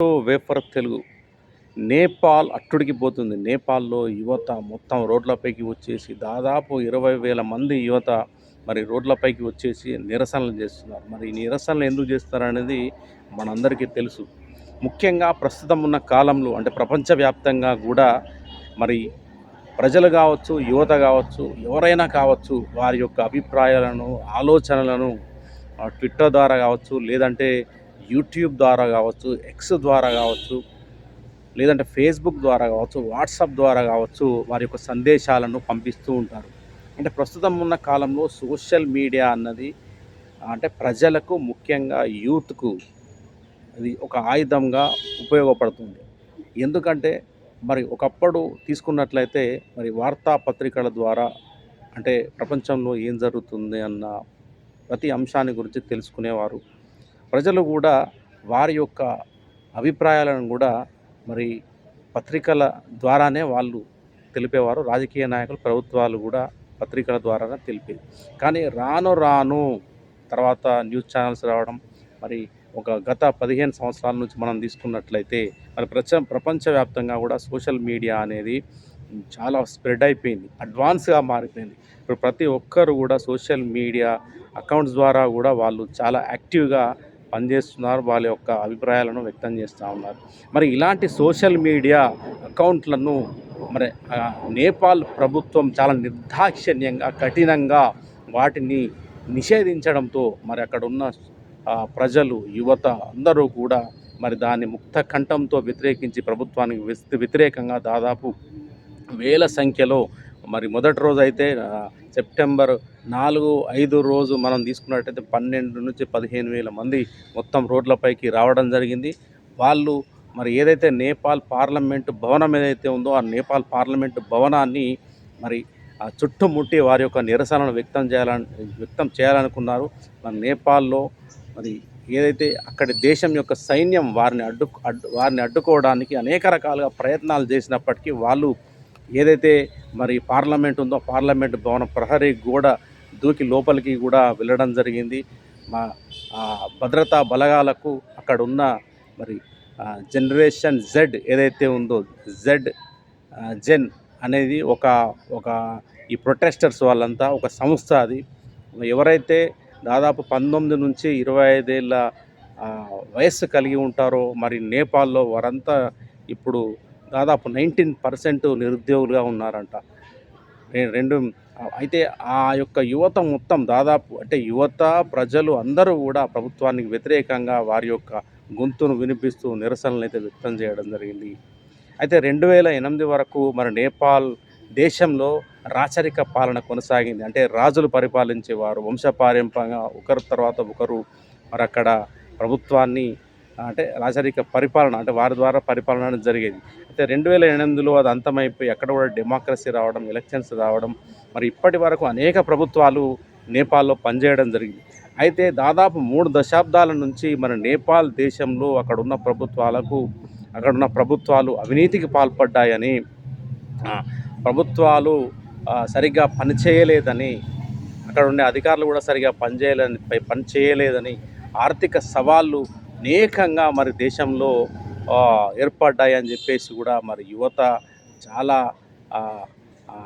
Wafer Telugu. Nepal అట్టుడికి పోతుంది. నేపాల్లో యువత మొత్తం రోడ్లపైకి వచ్చేసి దాదాపు ఇరవై వేల మంది యువత మరి రోడ్లపైకి వచ్చేసి నిరసనలు చేస్తున్నారు. మరి ఈ నిరసనలు ఎందుకు చేస్తున్నారు అనేది మనందరికీ తెలుసు. ముఖ్యంగా ప్రస్తుతం ఉన్న కాలంలో అంటే ప్రపంచవ్యాప్తంగా కూడా మరి ప్రజలు కావచ్చు యువత కావచ్చు ఎవరైనా కావచ్చు వారి యొక్క అభిప్రాయాలను ఆలోచనలను ఆ, ట్విట్టర్ ద్వారా కావచ్చు లేదంటే యూట్యూబ్ ద్వారా కావచ్చు ఎక్స్ ద్వారా కావచ్చు లేదంటే ఫేస్బుక్ ద్వారా కావచ్చు వాట్సాప్ ద్వారా కావచ్చు వారి యొక్క సందేశాలను పంపిస్తూ ఉంటారు. అంటే ప్రస్తుతం ఉన్న కాలంలో సోషల్ మీడియా అన్నది అంటే ప్రజలకు ముఖ్యంగా యూత్కు అది ఒక ఆయుధంగా ఉపయోగపడుతుంది. ఎందుకంటే మరి ఒకప్పుడు తీసుకున్నట్లయితే మరి వార్తాపత్రికల ద్వారా అంటే ప్రపంచంలో ఏం జరుగుతుంది అన్న ప్రతి అంశాన్ని గురించి తెలుసుకునేవారు. ప్రజలు కూడా వారి యొక్క అభిప్రాయాలను కూడా మరి పత్రికల ద్వారానే వాళ్ళు తెలిపేవారు. రాజకీయ నాయకులు ప్రభుత్వాలు కూడా పత్రికల ద్వారానే తెలిపేది. కానీ రాను రాను తర్వాత న్యూస్ ఛానల్స్ రావడం మరి ఒక గత పదిహేను సంవత్సరాల నుంచి మనం తీసుకున్నట్లయితే మరి ప్రచ ప్రపంచవ్యాప్తంగా కూడా సోషల్ మీడియా అనేది చాలా స్ప్రెడ్ అయిపోయింది. అడ్వాన్స్గా మారిపోయింది. ఇప్పుడు ప్రతి ఒక్కరు కూడా సోషల్ మీడియా అకౌంట్స్ ద్వారా కూడా వాళ్ళు చాలా యాక్టివ్గా పనిచేస్తున్నారు వాళ్ళ యొక్క అభిప్రాయాలను వ్యక్తం చేస్తూ ఉన్నారు. మరి ఇలాంటి సోషల్ మీడియా అకౌంట్లను మరి నేపాల్ ప్రభుత్వం చాలా నిర్దాక్షిణ్యంగా కఠినంగా వాటిని నిషేధించడంతో మరి అక్కడ ఉన్న ప్రజలు యువత అందరూ కూడా మరి దాన్ని ముక్త కంఠంతో వ్యతిరేకించి ప్రభుత్వానికి వ్యతిరేకంగా దాదాపు వేల సంఖ్యలో మరి మొదటి రోజు అయితే సెప్టెంబర్ నాలుగు ఐదు రోజు మనం తీసుకున్నట్టయితే పన్నెండు నుంచి పదిహేను వేల మంది మొత్తం రోడ్లపైకి రావడం జరిగింది. వాళ్ళు మరి ఏదైతే నేపాల్ పార్లమెంటు భవనం ఏదైతే ఉందో ఆ నేపాల్ పార్లమెంటు భవనాన్ని మరి ఆ చుట్టుముట్టి వారి యొక్క నిరసనను వ్యక్తం చేయాలని వ్యక్తం చేయాలనుకున్నారు. మరి నేపాల్లో మరి ఏదైతే అక్కడి దేశం యొక్క సైన్యం వారిని అడ్డు అడ్డు వారిని అడ్డుకోవడానికి అనేక రకాలుగా ప్రయత్నాలు చేసినప్పటికీ వాళ్ళు ఏదైతే మరి పార్లమెంట్ ఉందో పార్లమెంట్ భవన ప్రహరీ గోడ దూకి లోపలికి కూడా వెళ్ళడం జరిగింది. మా భద్రతా బలగాలకు అక్కడ ఉన్న మరి జనరేషన్ జెడ్ ఏదైతే ఉందో జెడ్ జెన్ అనేది ఒక ఒక ఈ ప్రొటెస్టర్స్ వాళ్ళంతా ఒక సంస్థ అది. ఎవరైతే దాదాపు పంతొమ్మిది నుంచి ఇరవై ఐదేళ్ళ వయస్సు కలిగి ఉంటారో మరి నేపాల్లో వారంతా ఇప్పుడు దాదాపు నైన్టీన్ పర్సెంట్ నిరుద్యోగులుగా ఉన్నారంట. రెండు అయితే ఆ యొక్క యువత మొత్తం దాదాపు అంటే యువత ప్రజలు అందరూ కూడా ప్రభుత్వానికి వ్యతిరేకంగా వారి యొక్క గొంతును వినిపిస్తూ నిరసనలు అయితే వ్యక్తం చేయడం జరిగింది. అయితే రెండు వేల ఎనిమిది వరకు మరి నేపాల్ దేశంలో రాచరిక పాలన కొనసాగింది. అంటే రాజులు పరిపాలించేవారు వంశపారంపంగా ఒకరి తర్వాత ఒకరు మరి అక్కడ ప్రభుత్వాన్ని అంటే రాచరిక పరిపాలన అంటే వారి ద్వారా పరిపాలన అనేది జరిగేది. అయితే రెండు వేల ఎనిమిదిలో అది అంతమైపోయి అక్కడ కూడా డెమోక్రసీ రావడం ఎలక్షన్స్ రావడం మరి ఇప్పటి వరకు అనేక ప్రభుత్వాలు నేపాల్లో పనిచేయడం జరిగింది. అయితే దాదాపు మూడు దశాబ్దాల నుంచి మన నేపాల్ దేశంలో అక్కడ ఉన్న ప్రభుత్వాలకు అక్కడ ఉన్న ప్రభుత్వాలు అవినీతికి పాల్పడ్డాయని ప్రభుత్వాలు సరిగ్గా పనిచేయలేదని అక్కడ ఉండే అధికారులు కూడా సరిగా పనిచేయలేని పై- పని చేయలేదని ఆర్థిక సవాళ్ళు అనేకంగా మరి దేశంలో ఏర్పడ్డాయని చెప్పేసి కూడా మరి యువత చాలా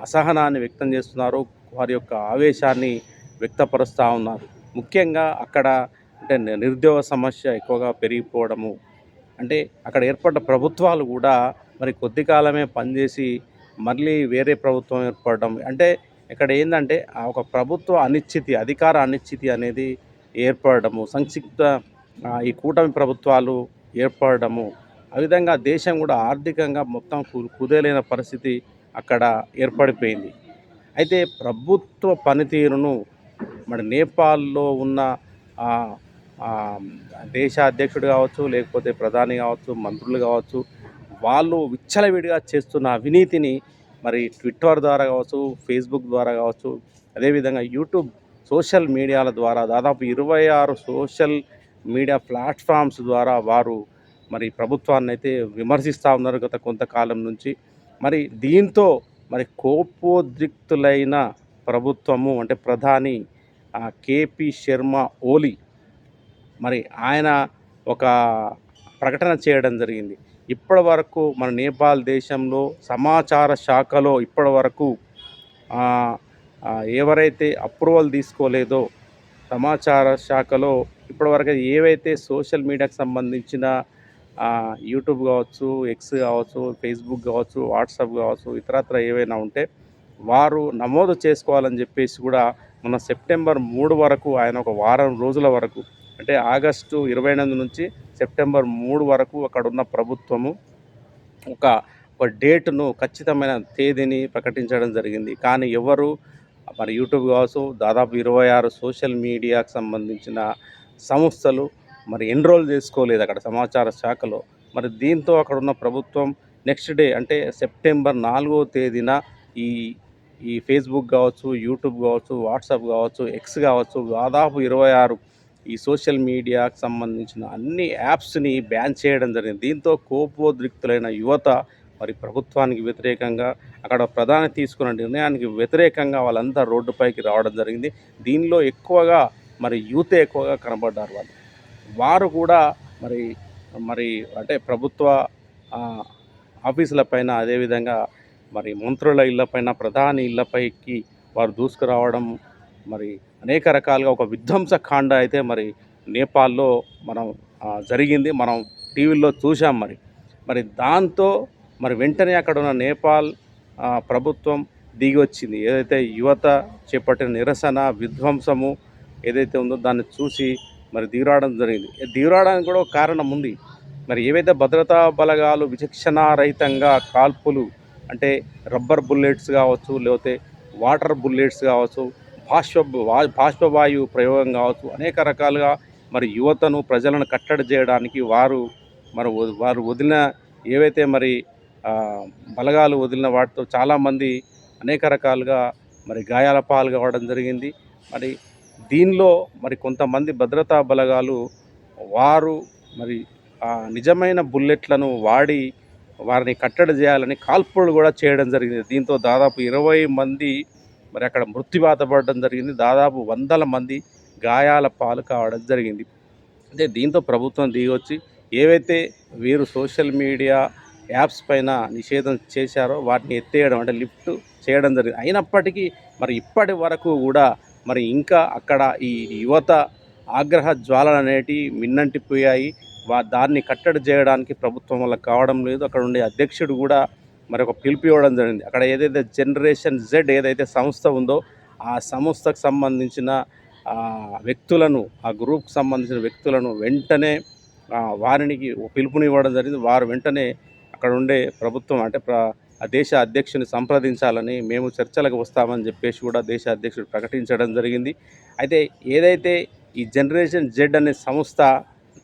అసహనాన్ని వ్యక్తం చేస్తున్నారు. వారి యొక్క ఆవేశాన్ని వ్యక్తపరుస్తూ ఉన్నారు. ముఖ్యంగా అక్కడ అంటే నిరుద్యోగ సమస్య ఎక్కువగా పెరిగిపోవడము అంటే అక్కడ ఏర్పడ్డ ప్రభుత్వాలు కూడా మరి కొద్ది కాలమే పనిచేసి మళ్ళీ వేరే ప్రభుత్వం ఏర్పడడం అంటే ఇక్కడ ఏంటంటే ఆ ఒక ప్రభుత్వ అనిశ్చితి అధికార అనిశ్చితి అనేది ఏర్పడము సంక్షిప్త ఈ కూటమి ప్రభుత్వాలు ఏర్పడము ఆ విధంగా దేశం కూడా ఆర్థికంగా మొత్తం కు- కుదేలైన పరిస్థితి అక్కడ ఏర్పడిపోయింది. అయితే ప్రభుత్వ పనితీరును మరి నేపాల్లో ఉన్న దేశ అధ్యక్షుడు కావచ్చు లేకపోతే ప్రధాని కావచ్చు మంత్రులు కావచ్చు వాళ్ళు విచ్చలవిడిగా చేస్తున్న అవినీతిని మరి ట్విట్టర్ ద్వారా కావచ్చు ఫేస్బుక్ ద్వారా కావచ్చు అదేవిధంగా యూట్యూబ్ సోషల్ మీడియాల ద్వారా దాదాపు ఇరవై ఆరు సోషల్ మీడియా ప్లాట్ఫామ్స్ ద్వారా వారు మరి ప్రభుత్వాన్ని అయితే విమర్శిస్తూ ఉన్నారు గత కొంతకాలం నుంచి. మరి దీంతో మరి కోపోద్రిక్తులైన ప్రభుత్వము అంటే ప్రధాని కేపీ శర్మ ఓలీ మరి ఆయన ఒక ప్రకటన చేయడం జరిగింది. ఇప్పటి వరకు మన నేపాల్ దేశంలో సమాచార శాఖలో ఇప్పటి వరకు ఎవరైతే అప్రూవల్ తీసుకోలేదో సమాచార శాఖలో ఇప్పటివరకు ఏవైతే సోషల్ మీడియాకు సంబంధించిన యూట్యూబ్ కావచ్చు ఎక్స్ కావచ్చు ఫేస్బుక్ కావచ్చు వాట్సాప్ కావచ్చు ఇతరత్ర ఏవైనా ఉంటే వారు నమోదు చేసుకోవాలని చెప్పేసి కూడా మన సెప్టెంబర్ మూడు వరకు ఆయన ఒక వారం రోజుల వరకు అంటే ఆగస్టు ఇరవై ఎనిమిది నుంచి సెప్టెంబర్ మూడు వరకు అక్కడ ఉన్న ప్రభుత్వము ఒక ఒక డేట్ను ఖచ్చితమైన తేదీని ప్రకటించడం జరిగింది. కానీ ఎవరు మరి యూట్యూబ్ కావచ్చు దాదాపు ఇరవై ఆరు సోషల్ మీడియాకు సంబంధించిన సంస్థలు మరి ఎన్రోల్ చేసుకోలేదు అక్కడ సమాచార శాఖలో. మరి దీంతో అక్కడ ఉన్న ప్రభుత్వం నెక్స్ట్ డే అంటే సెప్టెంబర్ నాలుగో తేదీన ఈ ఈ ఫేస్బుక్ కావచ్చు యూట్యూబ్ కావచ్చు వాట్సాప్ కావచ్చు ఎక్స్ కావచ్చు దాదాపు ఇరవై ఆరు ఈ సోషల్ మీడియాకు సంబంధించిన అన్ని యాప్స్ని బ్యాన్ చేయడం జరిగింది. దీంతో కోపోద్రిక్తులైన యువత మరి ప్రభుత్వానికి వ్యతిరేకంగా అక్కడ ప్రధాని తీసుకున్న నిర్ణయానికి వ్యతిరేకంగా వాళ్ళంతా రోడ్డుపైకి రావడం జరిగింది. దీనిలో ఎక్కువగా మరి యూతే ఎక్కువగా కనబడ్డారు వాళ్ళు. వారు కూడా మరి మరి అంటే ప్రభుత్వ ఆఫీసుల పైన అదేవిధంగా మరి మంత్రుల ఇళ్ళపైన ప్రధాని ఇళ్ళపైకి వారు దూసుకురావడం మరి అనేక రకాలుగా ఒక విధ్వంసకాండ అయితే మరి నేపాల్లో మనం జరిగింది. మనం టీవీల్లో చూసాం మరి. మరి దాంతో మరి వెంటనే అక్కడ ఉన్న నేపాల్ ప్రభుత్వం దిగి వచ్చింది ఏదైతే యువత చేపట్టిన నిరసన విధ్వంసము ఏదైతే ఉందో దాన్ని చూసి మరి దిగురావడం జరిగింది. ఈ దిగురావడానికి కూడా ఒక కారణం ఉంది. మరి ఏవైతే భద్రతా బలగాలు విచక్షణారహితంగా కాల్పులు అంటే రబ్బర్ బుల్లెట్స్ కావచ్చు లేకపోతే వాటర్ బుల్లెట్స్ కావచ్చు బాష్ప బాష్పవాయు ప్రయోగం కావచ్చు అనేక రకాలుగా మరి యువతను ప్రజలను కట్టడి చేయడానికి వారు మరి వారు వదిలిన ఏవైతే మరి బలగాలు వదిలిన వాటితో చాలామంది అనేక రకాలుగా మరి గాయాల పాలు కావడం జరిగింది. మరి దీనిలో మరి కొంతమంది భద్రతా బలగాలు వారు మరి ఆ నిజమైన బుల్లెట్లను వాడి వారిని కట్టడి చేయాలని కాల్పులు కూడా చేయడం జరిగింది. దీంతో దాదాపు ఇరవై మంది మరి అక్కడ మృత్యువాత పడడం జరిగింది. దాదాపు వందల మంది గాయాల పాలు కావడం జరిగింది. అంటే దీంతో ప్రభుత్వం దిగొచ్చి ఏవైతే వీరు సోషల్ మీడియా యాప్స్ పైన నిషేధం చేశారో వాటిని ఎత్తేయడం అంటే లిఫ్ట్ చేయడం జరిగింది. అయినప్పటికీ మరి ఇప్పటి వరకు కూడా మరి ఇంకా అక్కడ ఈ యువత ఆగ్రహ జ్వాలలు అనేటివి మిన్నంటిపోయాయి వా దాన్ని కట్టడి చేయడానికి ప్రభుత్వం వల్ల కావడం లేదు. అక్కడ ఉండే అధ్యక్షుడు కూడా మరి ఒక పిలుపు ఇవ్వడం జరిగింది. అక్కడ ఏదైతే జనరేషన్ జెడ్ ఏదైతే సంస్థ ఉందో ఆ సంస్థకు సంబంధించిన వ్యక్తులను ఆ గ్రూప్కి సంబంధించిన వ్యక్తులను వెంటనే వారికి పిలుపునివ్వడం జరిగింది. వారు వెంటనే అక్కడ ఉండే ప్రభుత్వం అంటే ప్ర ఆ దేశ అధ్యక్షుని సంప్రదించాలని మేము చర్చలకు వస్తామని చెప్పేసి కూడా దేశ అధ్యక్షుడు ప్రకటించడం జరిగింది. అయితే ఏదైతే ఈ జనరేషన్ జెడ్ అనే సంస్థ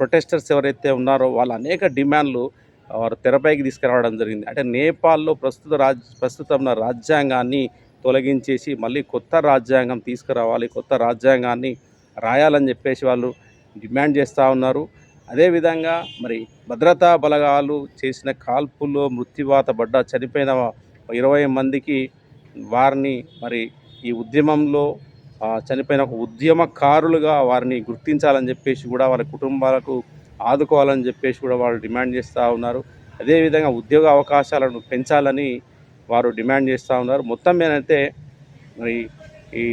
ప్రొటెస్టర్స్ ఎవరైతే ఉన్నారో వాళ్ళ అనేక డిమాండ్లు వారు తెరపైకి తీసుకురావడం జరిగింది. అంటే నేపాల్లో ప్రస్తుత రాజ్ ప్రస్తుతం ఉన్న రాజ్యాంగాన్ని తొలగించేసి మళ్ళీ కొత్త రాజ్యాంగం తీసుకురావాలి కొత్త రాజ్యాంగాన్ని రాయాలని చెప్పేసి వాళ్ళు డిమాండ్ చేస్తూ ఉన్నారు. అదేవిధంగా మరి భద్రతా బలగాలు చేసిన కాల్పుల్లో మృత్యువాత పడ్డ చనిపోయిన ఇరవై మందికి వారిని మరి ఈ ఉద్యమంలో చనిపోయిన ఒక ఉద్యమకారులుగా వారిని గుర్తించాలని చెప్పేసి కూడా వారి కుటుంబాలకు ఆదుకోవాలని చెప్పేసి కూడా వాళ్ళు డిమాండ్ చేస్తూ ఉన్నారు. అదేవిధంగా ఉద్యోగ అవకాశాలను పెంచాలని వారు డిమాండ్ చేస్తూ ఉన్నారు. మొత్తం మీదైతే మరి ఈ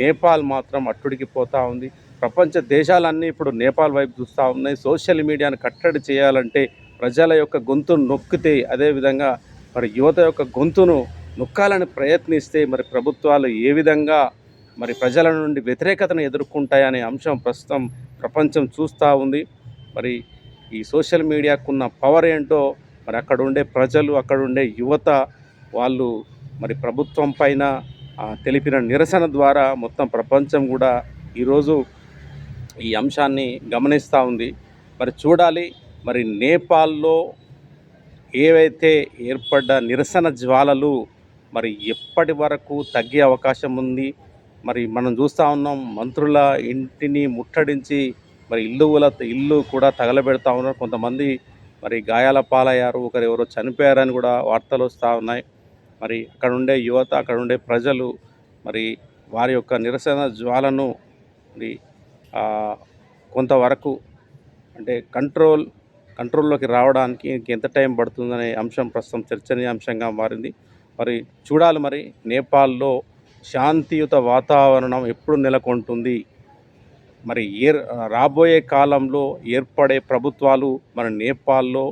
నేపాల్ మాత్రం అట్టుడికి పోతూ ఉంది. ప్రపంచ దేశాలన్నీ ఇప్పుడు నేపాల్ వైపు చూస్తూ ఉన్నాయి. సోషల్ మీడియాను కట్టడి చేయాలంటే ప్రజల యొక్క గొంతును నొక్కితే అదేవిధంగా మరి యువత యొక్క గొంతును నొక్కాలని ప్రయత్నిస్తే మరి ప్రభుత్వాలు ఏ విధంగా మరి ప్రజల నుండి వ్యతిరేకతను ఎదుర్కొంటాయనే అంశం ప్రస్తుతం ప్రపంచం చూస్తూ ఉంది. మరి ఈ సోషల్ మీడియాకున్న పవర్ ఏంటో మరి అక్కడ ఉండే ప్రజలు అక్కడ ఉండే యువత వాళ్ళు మరి ప్రభుత్వం పైన తెలిపిన నిరసన ద్వారా మొత్తం ప్రపంచం కూడా ఈరోజు ఈ అంశాన్ని గమనిస్తూ ఉంది. మరి చూడాలి మరి నేపాల్లో ఏవైతే ఏర్పడ్డ నిరసన జ్వాలలు మరి ఎప్పటి వరకు తగ్గే అవకాశం ఉంది? మరి మనం చూస్తూ ఉన్నాం మంత్రుల ఇంటిని ముట్టడించి మరి ఇల్లుల ఇల్లు కూడా తగలబెడతా ఉన్నారు. కొంతమంది మరి గాయాల పాలయ్యారు ఒకరు ఎవరో చనిపోయారని కూడా వార్తలు వస్తూ ఉన్నాయి. మరి అక్కడ ఉండే యువత అక్కడ ఉండే ప్రజలు మరి వారి యొక్క నిరసన జ్వాలను మరి కొంతవరకు అంటే కంట్రోల్ కంట్రోల్లోకి రావడానికి ఎంత టైం పడుతుందనే అంశం ప్రస్తుతం చర్చనీయాంశంగా మారింది. మరి చూడాలి మరి నేపాల్లో శాంతియుత వాతావరణం ఎప్పుడు నెలకొంటుంది. మరి ఏ రాబోయే కాలంలో ఏర్పడే ప్రభుత్వాలు మన నేపాల్లో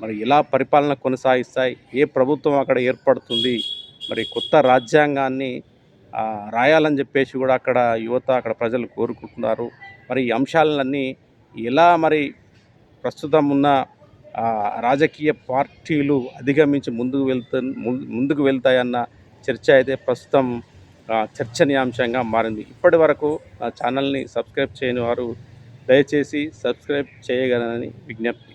మరి ఎలా పరిపాలన కొనసాగిస్తాయి? ఏ ప్రభుత్వం అక్కడ ఏర్పడుతుంది? మరి కొత్త రాజ్యాంగాన్ని రాయాలని చెప్పేసి కూడా అక్కడ యువత అక్కడ ప్రజలు కోరుకుంటున్నారు. మరి ఈ అంశాలన్నీ ఎలా మరి ప్రస్తుతం ఉన్న రాజకీయ పార్టీలు అధిగమించి ముందుకు వెళ్తు ముందుకు వెళ్తాయన్న చర్చ అయితే ప్రస్తుతం చర్చనీయాంశంగా మారింది. ఇప్పటి వరకు ఆ ఛానల్ని సబ్స్క్రైబ్ చేయని వారు దయచేసి సబ్స్క్రైబ్ చేయగలరని విజ్ఞప్తి